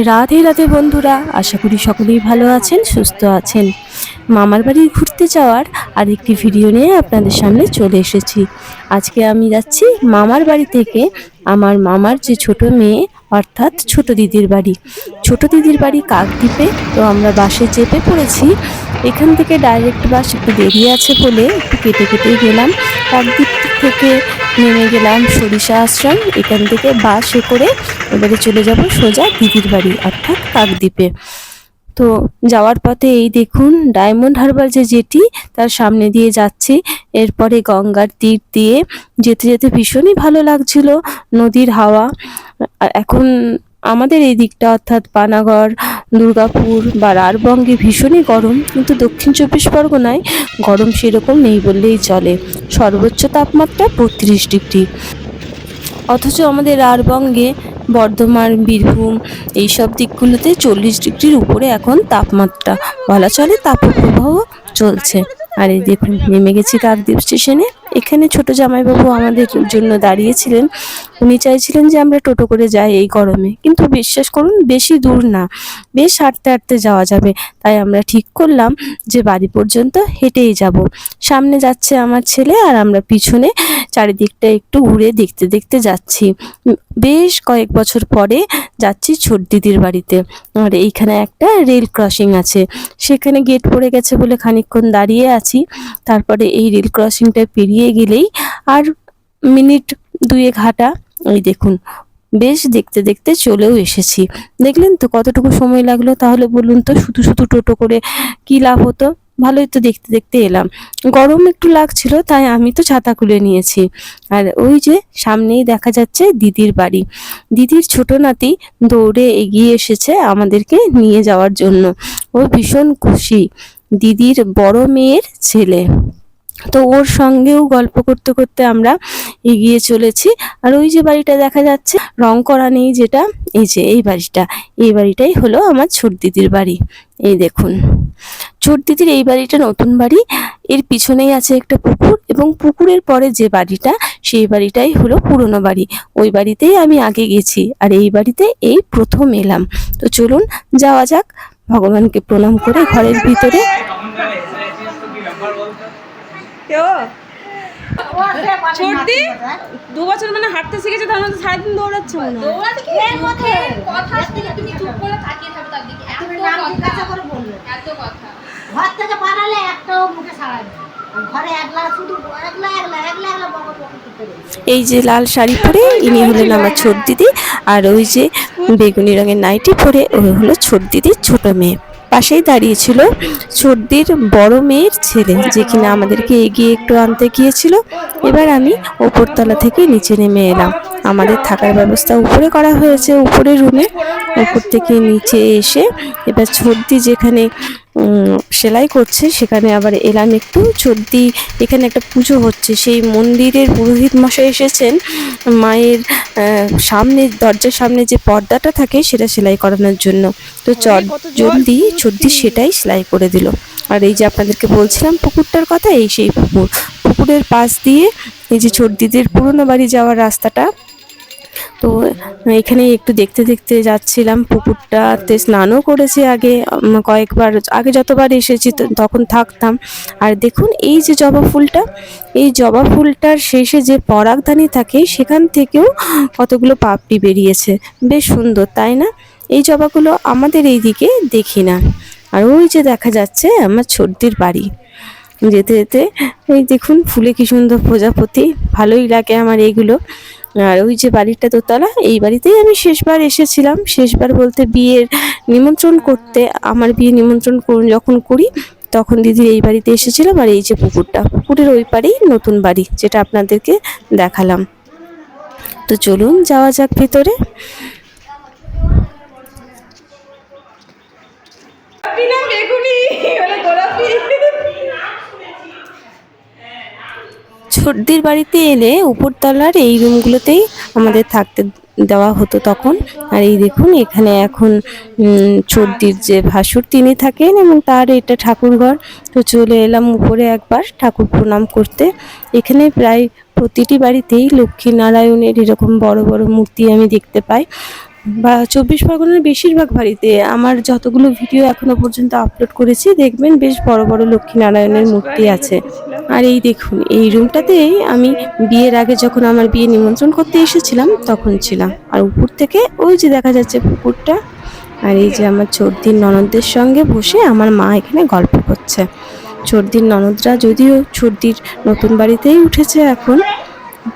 রাধে রাধে বন্ধুরা, আশা করি সকলেই ভালো আছেন, সুস্থ আছেন। মামার বাড়ি ঘুরতে যাওয়ার আরেকটি ভিডিও নিয়ে আপনাদের সামনে চলে এসেছি। আজকে আমি যাচ্ছি মামার বাড়ি থেকে আমার মামার যে ছোট মেয়ে, অর্থাৎ ছোট দিদির বাড়ি। ছোট দিদির বাড়ি কাকদ্বীপে, তো আমরা বাসে চেপে পড়েছি। এখান থেকে ডাইরেক্ট বাস একটু দেরি আছে বলে একটু কেটে কেটে গেলাম। কাকদ্বীপ থেকে নেমে গেলাম সরিষা আশ্রম। এখান থেকে বাসে করে এবারে চলে যাব সোজা দিদির বাড়ি, অর্থাৎ কাকদ্বীপে। তো যাওয়ার পথে এই দেখুন, ডায়মন্ড হারবার যে জেটি, তার সামনে দিয়ে যাচ্ছি। এরপরে গঙ্গার তীর দিয়ে যেতে যেতে ভীষণই ভালো লাগছিল। নদীর হাওয়া এখন আমাদের এই দিকটা, অর্থাৎ পানাগড় দুর্গাপুর বা রারবঙ্গে ভীষণই গরম, কিন্তু দক্ষিণ চব্বিশ পরগনায় গরম সেরকম নেই বললেই চলে। সর্বোচ্চ তাপমাত্রা বত্রিশ ডিগ্রি। অথচ আমাদের রারবঙ্গে বর্ধমান, বীরভূম এইসব দিকগুলোতে চল্লিশ ডিগ্রির উপরে এখন তাপমাত্রা। বলা চলে তাপপ্রবাহ চলছে। আর এই দেখুন, নেমে গেছি কাকদ্বীপ স্টেশনে। এখানে ছোট জামাইবাবু আমাদের জন্য দাঁড়িয়েছিলেন। উনি চাইছিলেন যে আমরা টোটো করে যাই এই গরমে। কিন্তু বিশ্বাস করুন, বেশি দূর না। বেশ হাঁটতে হাঁটতে যাওয়া যাবে। তাই আমরা ঠিক করলাম যে বাড়ি পর্যন্ত হেঁটেই যাব। সামনে যাচ্ছে আমার ছেলে আর আমরা পিছনে চারিদিকটা একটু ঘুরে দেখতে দেখতে যাচ্ছি। বেশ কয়েক বছর পরে যাচ্ছি ছোট দিদির বাড়িতে। আর এইখানে একটা রেল ক্রসিং আছে। সেখানে গেট পড়ে গেছে বলে খানিকক্ষণ দাঁড়িয়ে আছি। তারপরে এই রেল ক্রসিংটা পেরিয়ে গেলেই আর মিনিট দুয়েক হাঁটা ওই দেখুন, বেশ দেখতে দেখতে চলেও এসেছি। দেখলেন তো কতটুকু সময় লাগল? তাহলে বলুন তো শুধু শুধু টোটো করে কি লাভ হতো? ভালোই তো দেখতে দেখতে এলাম। গরম একটু লাগছিল, তাই আমি তো ছাতা খুলে নিয়েছি। আর ওই যে সামনেই দেখা যাচ্ছে দিদির বাড়ি। দিদির ছোট নাতি দৌড়ে এগিয়ে এসেছে আমাদেরকে নিয়ে যাওয়ার জন্য। ও ভীষণ খুশি। দিদির বড় মেয়ের ছেলে। তো ওর সঙ্গেও গল্প করতে করতে আমরা এগিয়ে চলেছি। আর ওই যে বাড়িটা দেখা যাচ্ছে, রং করা নেই যেটা, এই যে এই বাড়িটা, এই বাড়িটাই হলো আমার ছোট দিদির বাড়ি। এই দেখুন, ছোট দিদির এই বাড়িটা নতুন বাড়ি, এর পিছনেই আছে একটা পুকুর এবং পুকুরের পরে যে বাড়িটা, সেই বাড়িটাই হলো পুরনো বাড়ি। ওই বাড়িতেই আমি আগে গেছি আর এই বাড়িতে এই প্রথম এলাম। তো চলুন যাওয়া যাক, ভগবানকে প্রণাম করে ঘরের ভিতরে কেউ ছোটদি দু বছর মানে হাঁটতে শিখেছে তার মধ্যে সারাদিন দৌড়াচ্ছে মনে ঘর থেকে একটাও মুখে সারাবে এই যে লাল শাড়ি পরে ইনি হলেন আমার ছোট দিদি আর ওই যে বেগুনি রঙের নাইটি পরে ওই হলো ছোট দিদির ছোট মেয়ে। পাশেই দাঁড়িয়েছিল সর্দির বড় মেয়ের ছেলে, যে কিনা আমাদেরকে এগিয়ে একটু আনতে গিয়েছিল। এবার আমি ওপরতলা থেকে নিচে নেমে এলাম। আমাদের থাকার ব্যবস্থা উপরে করা হয়েছে উপরে রুমে। উপর থেকে নিচে এসে এবার ছোটদি যেখানে সেলাই করছে সেখানে আবার এলাম একটু। ছোটদি এখানে একটা পুজো হচ্ছে সেই মন্দিরের পুরোহিত মশাই এসেছেন। মায়ের সামনে দরজার সামনে যে পর্দাটা থাকে সেটা সেলাই করানোর জন্য। তো জলদি চর্দি সেটাই সেলাই করে দিল। আর এই যে আপনাদেরকে বলছিলাম পুকুরটার কথা এই সেই পুকুর। পুকুরের পাশ দিয়ে এই যে চর্দিদের পুরনো বাড়ি যাওয়ার রাস্তাটা তো এখানে একটু দেখতে দেখতে যাচ্ছিলাম পুকুরটাতে স্নানও করেছি আগে কয়েকবার, আগে যতবার এসেছি তখন থাকতাম। আর দেখুন এই যে জবা ফুলটা, এই জবা ফুলটার শেষে যে পরাগধানী থাকে, সেখান থেকেও কতগুলো পাপড়ি বেরিয়েছে। বেশ সুন্দর, তাই না? এই জবাগুলো আমাদের এই দিকে দেখি না। আর ওই যে দেখা যাচ্ছে আমার ছোটদির বাড়ি। যেতে যেতে ওই দেখুন ফুলে কি সুন্দর প্রজাপতি, ভালোই লাগে আমার এইগুলো আর ওই যে বাড়িটা দোতলা, এই বাড়িতেই আমি শেষবার এসেছিলাম। শেষবার বলতে বিয়ের নিমন্ত্রণ করতে, আমার বিয়ে নিমন্ত্রণ যখন করি, তখন দিদির এই বাড়িতে এসেছিলাম আর এই যে পুকুরটা। পুকুরের ওই পারেই নতুন বাড়ি, যেটা আপনাদেরকে দেখালাম। তো চলুন, যাওয়া যাক ভেতরে। বেগুনি গোলাপি। ছোটদের বাড়িতে এলে উপরতলার এই রুমগুলোতেই আমাদের থাকতে দেওয়া হতো তখন। আর এই দেখুন, এখানে এখন ছোটদির যে ভাসুর, তিনি থাকেন এবং তার এটা ঠাকুরঘর। তো চলে এলাম উপরে একবার ঠাকুর প্রণাম করতে। এখানে প্রায় প্রতিটি বাড়িতেই লক্ষ্মী নারায়ণের এরকম বড় বড় মূর্তি আমি দেখতে পাই। বা চব্বিশ পরগনার বেশিরভাগ বাড়িতে আমার যতগুলো ভিডিও এখনও পর্যন্ত আপলোড করেছি, দেখবেন বেশ বড় বড় লক্ষ্মীনারায়ণের মূর্তি আছে। আর এই দেখুন, এই রুমটাতেই আমি বিয়ের আগে যখন আমার বিয়ে নিমন্ত্রণ করতে এসেছিলাম, তখন ছিলাম। আর উপর থেকে ওই যে দেখা যাচ্ছে পুকুরটা, আর এই যে আমার চর্দির ননদদের সঙ্গে বসে আমার মা এখানে গল্প করছে। চর্দির ননদরা যদিও চর্দির নতুন বাড়িতেই উঠেছে এখন,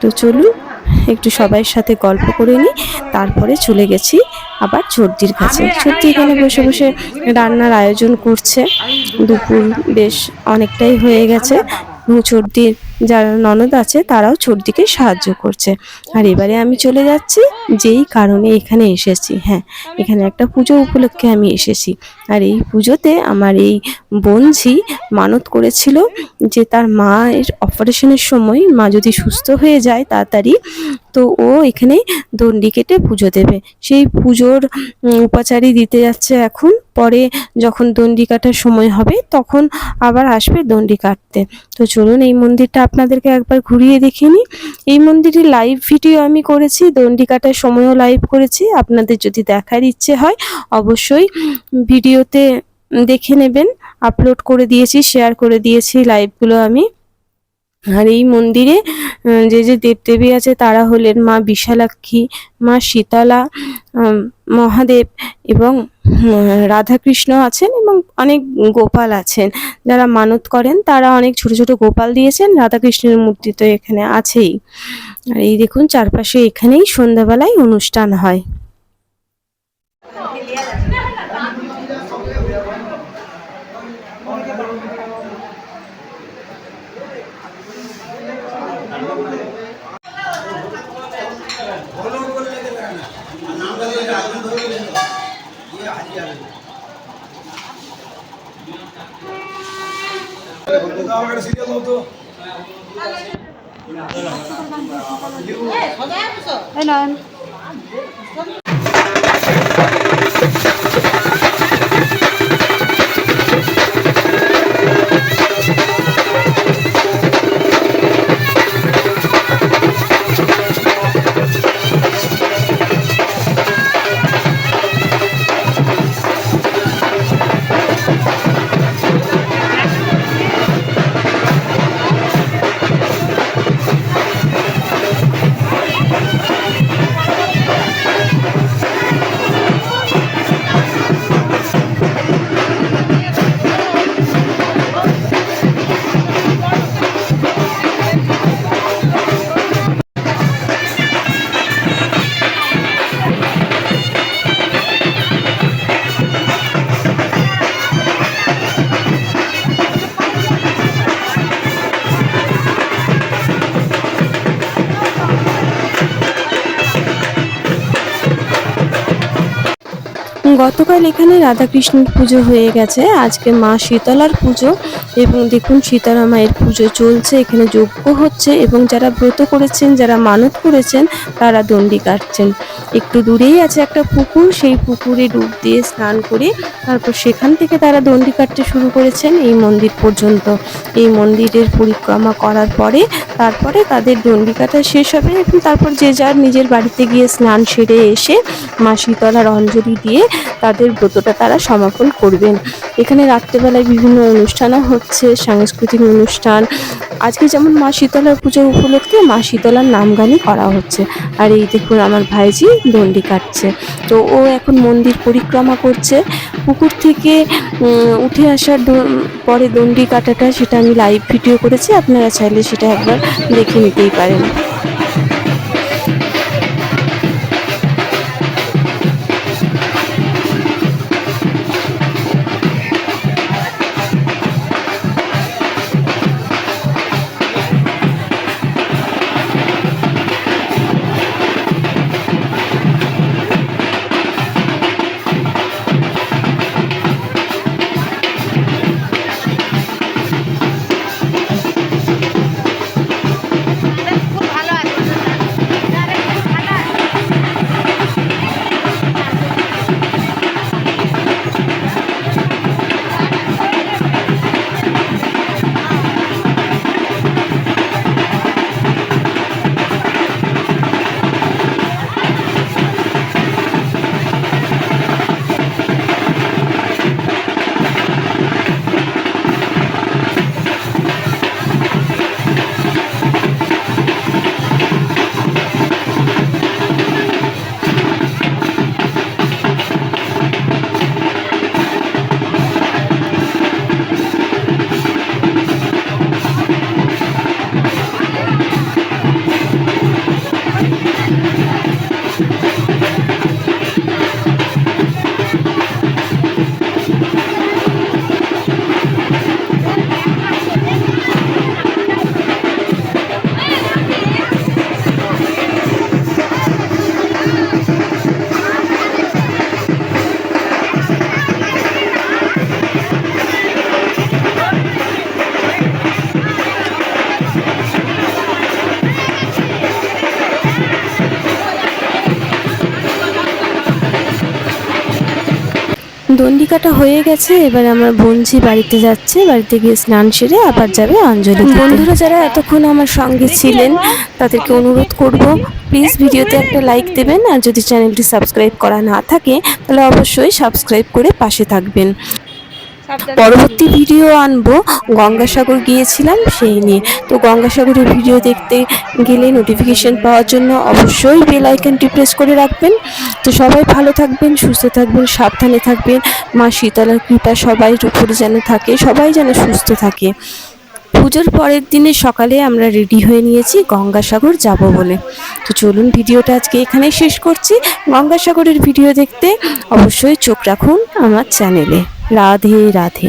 তো চলুন একটু সবাইয়ের সাথে গল্প করে নিই, তারপরে চলে গেছি আবার চর্দির কাছে। সত্যি এখানে বসে বসে রান্নার আয়োজন করছে। দুপুর বেশ অনেকটাই হয়ে গেছে। এবং চর্দির যারা ননদ আছে তারাও চর্দিকে সাহায্য করছে। আর এবারে আমি চলে যাচ্ছি, যেই কারণে এখানে এসেছি। হ্যাঁ এখানে একটা পুজো উপলক্ষে আমি এসেছি। আর এই পুজোতে আমার এই বোনঝি মানত করেছিল যে তার মায়ের অপারেশনের সময় মা যদি সুস্থ হয়ে যায় তাড়াতাড়ি, তো ও এখানে দণ্ডি কেটে পুজো দেবে। সেই পুজোর উপাচারই দিতে যাচ্ছে এখন। পরে যখন দণ্ডি কাটার সময় হবে, তখন আবার আসবে দণ্ডি কাটতে। তো চলুন এই মন্দিরটা আপনাদেরকে একবার ঘুরিয়ে দেখিয়ে নিই। এই মন্দিরের লাইভ ভিডিও আমি করেছি, দণ্ডি কাটার সময়ও লাইভ করেছি। আপনাদের যদি দেখার ইচ্ছে হয়, অবশ্যই ভিডিওতে দেখে নেবেন আপলোড করে দিয়েছি শেয়ার করে দিয়েছি লাইভগুলো আমি। আর এই মন্দিরে যে যে দেবদেবী আছে, তারা হলেন মা বিশালাক্ষী, মা শীতলা মহাদেব এবং রাধাকৃষ্ণ আছেন এবং অনেক গোপাল আছেন। যারা মানত করেন, তারা অনেক ছোট ছোট গোপাল দিয়েছেন, রাধাকৃষ্ণের মূর্তি তো এখানে আছেই। আর এই দেখুন, চারপাশে এখানেই সন্ধ্যাবেলায় অনুষ্ঠান হয়। এই নয় গতকাল এখানে রাধাকৃষ্ণের পুজো হয়ে গেছে। আজকে মা শীতলার পুজো। এবং দেখুন সীতারা মায়ের পুজো চলছে, এখানে যজ্ঞ হচ্ছে এবং যারা ব্রত করেছেন, যারা মানত করেছেন, তারা দণ্ডি কাটছেন। একটু দূরেই আছে একটা পুকুর, সেই পুকুরে ডুব দিয়ে স্নান করে তারপর সেখান থেকে তারা দণ্ডি কাটতে শুরু করেছেন এই মন্দির পর্যন্ত। এই মন্দিরের পরিক্রমা করার পরে তারপরে তাদের দণ্ডি কাটা শেষ হবে এবং তারপর যে যার নিজের বাড়িতে গিয়ে স্নান সেরে এসে মা শীতলার অঞ্জলি দিয়ে তাদের ব্রতটা তারা সমাপন করবেন। এখানে রাত্রেবেলায় বিভিন্ন অনুষ্ঠানও হচ্ছে। সাংস্কৃতিক অনুষ্ঠান। আজকে যেমন মা শীতলার পুজোর উপলক্ষে মা শীতলার নাম গানই করা হচ্ছে। আর এই দেখুন আমার ভাইজি দণ্ডি কাটছে। তো ও এখন মন্দির পরিক্রমা করছে। পুকুর থেকে উঠে আসার পরে দণ্ডি কাটাটা সেটা আমি লাইভ ভিডিও করেছি। আপনারা চাইলে সেটা একবার দেখে নিতেই পারেন। দণ্ডি কাটা হয়ে গেছে, এবার আমার বোনঝি বাড়িতে যাচ্ছে, বাড়িতে গিয়ে স্নান সেরে আবার যাবে অঞ্জলি বন্ধুরা যারা এতক্ষণ আমার সঙ্গে ছিলেন, তাদেরকে অনুরোধ করব প্লিজ ভিডিওতে একটা লাইক দেবেন, আর যদি চ্যানেলটি সাবস্ক্রাইব করা না থাকে, তাহলে অবশ্যই সাবস্ক্রাইব করে পাশে থাকবেন। পরবর্তী ভিডিও আনব। গঙ্গাসাগর গিয়েছিলাম, সেই নিয়ে। তো গঙ্গাসাগরের ভিডিও দেখতে গেলে নোটিফিকেশন পাওয়ার জন্য অবশ্যই বেল প্রেস করে রাখবেন। তো সবাই ভালো থাকবেন, সুস্থ থাকবেন, সাবধানে থাকবেন। মা শীতলার কৃপা সবাই উপরে যেন থাকে, সবাই যেন সুস্থ থাকে। পুজোর পরের দিনে সকালে আমরা রেডি হয়ে নিয়েছি, গঙ্গাসাগর যাব বলে। তো চলুন ভিডিওটা আজকে এখানেই শেষ করছি। গঙ্গাসাগরের ভিডিও দেখতে অবশ্যই চোখ রাখুন আমার চ্যানেলে রাধে রাধে।